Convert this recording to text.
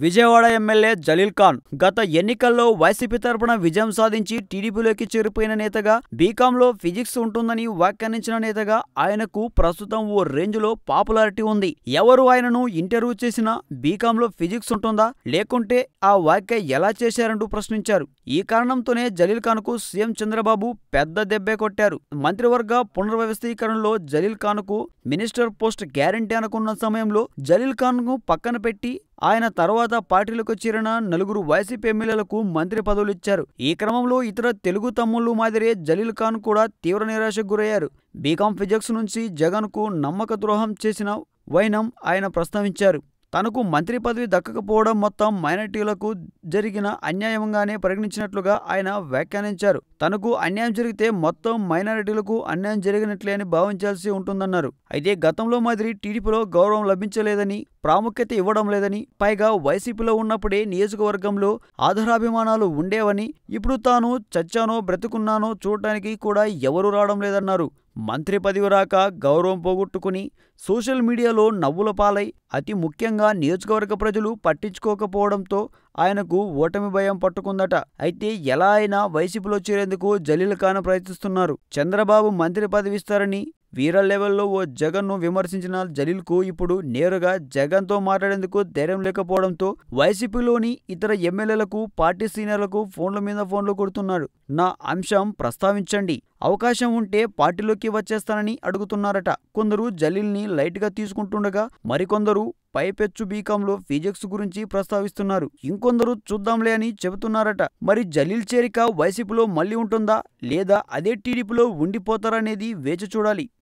Vijayawada MLA Jaleel Khan గత ఎన్నికల్లో YCP తరపున విజయం సాధించి టీడీపీలోకి చేరిపోయిన నేతగా బీకాంలో ఫిజిక్స్ ఉంటుందని వ్యాఖ్యానించిన నేతగా ఆయనకు ప్రస్తుతం ఓ రేంజ్లో పాపులారిటీ ఉంది. ఎవరు ఆయనను ఇంటర్వ్యూ చేసినా బీకాంలో ఫిజిక్స్ ఉంటుందా? లేకుంటే ఆ వ్యాఖ్య ఎలా చేశారంటూ ప్రశ్నించారు. ఈ కారణంతోనే జలీల్ ఖాన్కు సీఎం చంద్రబాబు పెద్ద దెబ్బే కొట్టారు. మంత్రివర్గ పునర్వ్యవస్థీకరణలో జలీల్ ఖాన్కు మినిస్టర్ పోస్ట్ గ్యారంటీ అనుకున్న సమయంలో జలీల్ ఖాన్ను పక్కన పెట్టి ఆయన తర్వాత పార్టీలకు చేరిన నలుగురు వైసీపీ ఎమ్మెల్యేలకు మంత్రి పదవులు ఇచ్చారు ఈ క్రమంలో ఇతర తెలుగు తమ్ముళ్ళు మాదిరే జలీల్ ఖాన్ కూడా తీవ్ర నిరాశకు గురయ్యారు. బీకాం ఫిజిక్స్ నుంచి జగన్కు నమ్మక ద్రోహం చేసిన వైనం ఆయన ప్రస్తావించారు. తనకు మంత్రి పదవి దక్కకపోవడం మొత్తం మైనార్టీలకు జరిగిన అన్యాయంగానే పరిగణించినట్లుగా ఆయన వ్యాఖ్యానించారు. తనకు అన్యాయం జరిగితే మొత్తం మైనారిటీలకు అన్యాయం జరిగినట్లే అని భావించాల్సి ఉంటుందన్నారు. అయితే గతంలో మాదిరి టీడీపీలో గౌరవం లభించలేదని ప్రాముఖ్యత ఇవ్వడం లేదని పైగా వైసీపీలో ఉన్నప్పుడే నియోజకవర్గంలో ఆధారాభిమానాలు ఉండేవని ఇప్పుడు తాను చచ్చానో బ్రతుకున్నానో చూడటానికి కూడా ఎవరూ రావడం లేదన్నారు. మంత్రి పదవి రాక గౌరవం పోగొట్టుకుని సోషల్ మీడియాలో నవ్వుల పాలై అతి ముఖ్యంగా నియోజకవర్గ ప్రజలు పట్టించుకోకపోవడంతో ఆయనకు ఓటమి భయం పట్టుకుందట. అయితే ఎలా అయినా వైసీపీలో చేరేందుకు జలీల్ ఖాన్ ప్రయత్నిస్తున్నారు. చంద్రబాబు మంత్రి పదవిస్తారని వీర లెవెల్లో ఓ జగన్ను విమర్శించిన జలీల్కు ఇప్పుడు నేరుగా జగన్తో మాట్లాడేందుకు ధైర్యం లేకపోవడంతో వైసీపీలోని ఇతర ఎమ్మెల్యేలకు పార్టీ సీనియర్లకు ఫోన్ల మీద ఫోన్లు కొడుతున్నాడు. నా అంశం ప్రస్తావించండి. అవకాశం ఉంటే పార్టీలోకి వచ్చేస్తానని అడుగుతున్నారట. కొందరు జలీల్ని లైట్గా తీసుకుంటుండగా మరికొందరు పైపెచ్చు బీకాంలో ఫిజిక్స్ గురించి ప్రస్తావిస్తున్నారు. ఇంకొందరు చూద్దాంలే అని చెబుతున్నారట. మరి జలీల్ చేరిక వైసీపీలో మళ్ళీ ఉంటుందా? లేదా అదే టీడీపీలో ఉండిపోతారనేది వేచి చూడాలి.